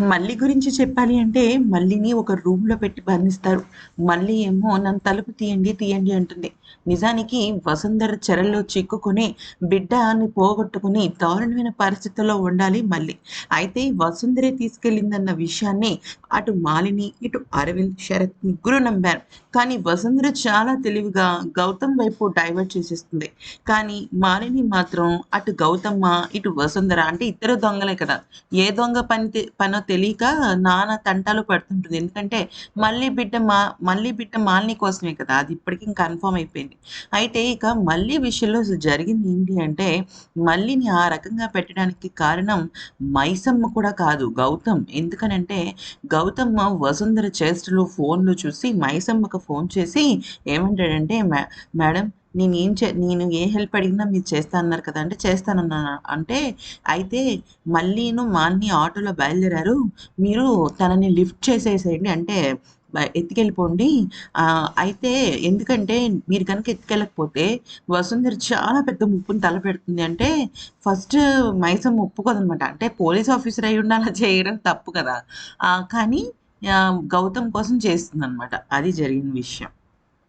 మల్లి గురించి చెప్పాలి అంటే మల్లిని ఒక రూమ్లో పెట్టి బంధిస్తారు. మళ్ళీ ఏమో నన్ను తలుపు తీయండి తీయండి అంటుంది. నిజానికి వసుంధర చెరల్లో చిక్కుకుని బిడ్డని పోగొట్టుకుని దారుణమైన పరిస్థితుల్లో ఉండాలి మళ్ళీ. అయితే వసుంధరే తీసుకెళ్ళిందన్న విషయాన్ని అటు మాలిని ఇటు అరవింద్ శరత్ ముగ్గురు నమ్మారు. కానీ వసుంధర చాలా తెలివిగా గౌతమ్ వైపు డైవర్ట్ చేసేస్తుంది. కానీ మాలిని మాత్రం అటు గౌతమ్మ ఇటు వసుంధర అంటే ఇద్దరు దొంగలే కదా. ఏ దొంగ పని పని తెలియక నాన్న తంటాలు పడుతుంటుంది. ఎందుకంటే మళ్ళీ బిడ్డ మా మళ్ళీ బిడ్డ మాలిని కోసమే కదా అది ఇప్పటికీ కన్ఫర్మ్ అయిపోయింది. అయితే ఇక మళ్ళీ విషయంలో జరిగింది ఏంటి అంటే మళ్ళీని ఆ రకంగా పెట్టడానికి కారణం మైసమ్మ కూడా కాదు గౌతమ్. ఎందుకనంటే గౌతమ్మ వసుంధర చేస్ట్లో ఫోన్లు చూసి మైసమ్మకు ఫోన్ చేసి ఏమంటాడంటే "మే- మేడం నేను ఏం చే నేను ఏ హెల్ప్ అడిగినా మీరు చేస్తా అన్నారు కదా అంటే చేస్తానన్నాను అంటే అయితే మళ్ళీను మాన్ని ఆటోలో బయలుదేరారు. మీరు తనని లిఫ్ట్ చేసేసేయండి అంటే ఎత్తుకెళ్ళిపోండి. అయితే ఎందుకంటే మీరు కనుక ఎత్తుకెళ్ళకపోతే వసుంధర చాలా పెద్ద ముప్పుని తలపెడుతుంది అంటే ఫస్ట్ మైసం ఒప్పుకోదనమాట అంటే పోలీస్ ఆఫీసర్ అయి ఉండి అలా చేయడం తప్పు కదా. కానీ గౌతమ్ కోసం చేస్తుంది అనమాట అది జరిగిన విషయం.